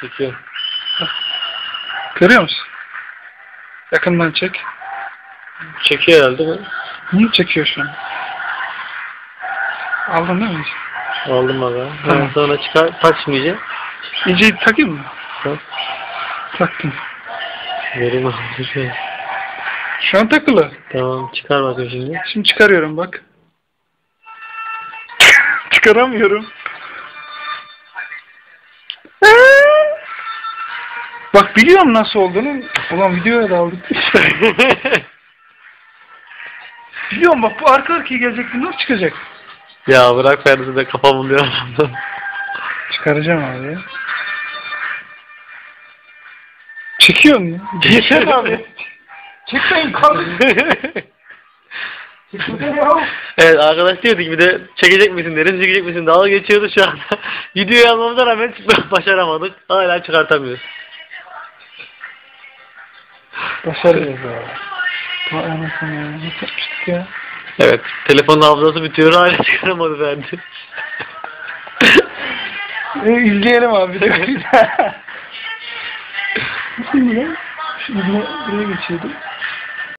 Çekiyor. Görüyor musun? Yakından çek. Çekiyor herhalde mi? Hı, çekiyor şu an. Aldın değil mi? Aldım aga. Tamam. Sonra çıkar. Tak şimdi iyice. İyice takayım mı? Tak. Taktım. Vereyim abi. Şöyle. Şu an takılı. Tamam çıkar bakayım şimdi. Şimdi çıkarıyorum bak. Çıkaramıyorum. Bak biliyorum nasıl olduğunu. Ulan videoya da aldık. biliyorum bak bu arka arkaya gelecek bu nasıl çıkacak? ya bırak Ferdi de kafa buluyor. Çıkaracağım abi ya. Çekiyor mu? Yeter abi. Çekmeyin kalın. evet arkadaş diyordu ki bir de çekecek misin deriz çekecek misin dalga geçiyordu şu anda. Videoyu almamıza rağmen başaramadık. Hala çıkartamıyoruz. Vay anasını ya. Ne yapmıştık ya? Evet telefonun hafızası bitiyor hala çıkaramadı Ferdi. E, izleyelim abi bir dakika. Şimdi lan. Şimdi buraya geçiyordum.